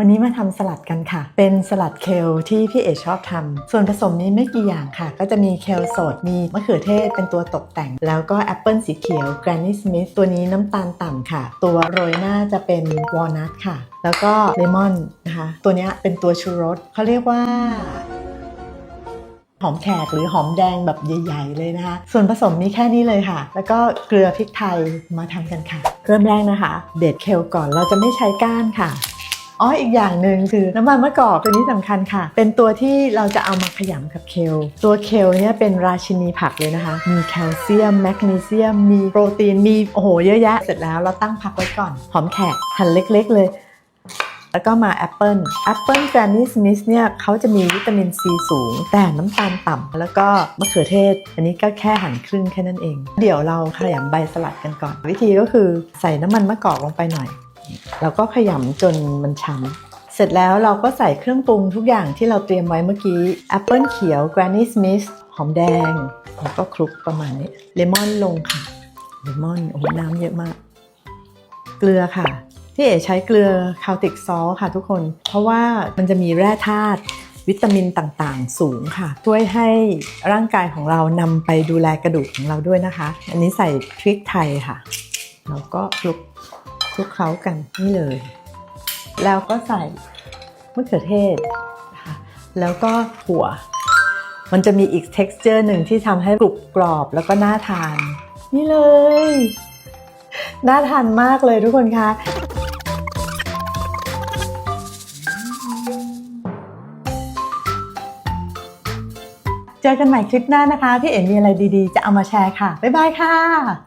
วันนี้มาทำสลัดกันค่ะ เป็นสลัดเคลที่พี่เอชอบทำ ส่วนผสมนี้ไม่กี่อย่างค่ะ ก็จะมีเคลสด มีมะเขือเทศเป็นตัวตกแต่ง แล้วก็แอปเปิลสีเขียว Granny Smith ตัวนี้น้ำตาลต่ำค่ะ ตัวโรยหน้าจะเป็นวอลนัทค่ะ แล้วก็เลมอนนะคะ ตัวนี้เป็นตัวชูรสเขาเรียกว่าหอมแขกหรือหอมแดงแบบใหญ่ๆเลยนะคะ ส่วนผสมมีแค่นี้เลยค่ะ แล้วก็เกลือพริกไทยมาทำกันค่ะ เริ่มแรกนะคะ เด็ดเคลก่อนเราจะไม่ใช้ก้านค่ะ อ๋ออีกอย่างหนึ่งคือน้ำมันมะกอกตัวนี้สำคัญค่ะ เป็นตัวที่เราจะเอามาขยำกับเคล ตัวเคลเนี่ยเป็นราชินีผักเลยนะคะ มีแคลเซียม แมกนีเซียม มีโปรตีน มีโอ้โหเยอะแยะ เสร็จแล้วเราตั้งพักไว้ก่อน หอมแขกหั่นเล็กๆเลยแล้วก็มาแอปเปิลแอปเปิลแกรนนี่สมิธเนี่ยเขาจะมีวิตามินซีสูง แต่น้ำตาลต่ำแล้วก็มะเขือเทศ อันนี้ก็แค่หั่นครึ่งแค่นั้นเอง เดี๋ยวเราขยำใบสลัดกันก่อน วิธีก็คือใส่น้ำมันมะกอกลงไปหน่อย แล้วก็ขยำจนมันช้ำเสร็จแล้วเราก็ใส่เครื่องปรุงทุกอย่างที่เราเตรียมไว้เมื่อกี้แอปเปิลเขียว Granny Smith หอมแดง แล้วก็คลุกประมาณนี้เลมอนลงค่ะเลมอนโอ้น้ำเยอะมาก เกลือค่ะพี่เอ๋ใช้เกลือคาวติกซอลค่ะทุกคน เพราะว่ามันจะมีแร่ธาตุวิตามินต่างๆ สูงค่ะ ช่วยให้ร่างกายของเรานำไปดูแลกระดูกของเราด้วยนะคะ อันนี้ใส่พริกไทยค่ะ แล้วก็คลุก คลุกเคล้ากันนี่เลย แล้วก็ใส่มะเขือเทศนะคะแล้วก็ถั่ว มันจะมีอีก texture หนึ่งที่ทำให้กรุบกรอบแล้วก็น่าทาน นี่เลย น่าทานมากเลยทุกคนคะเจอกันใหม่คลิปหน้านะคะ พี่เอ๋มีอะไรดีๆ จะเอามาแชร์ค่ะ บ๊ายบายค่ะ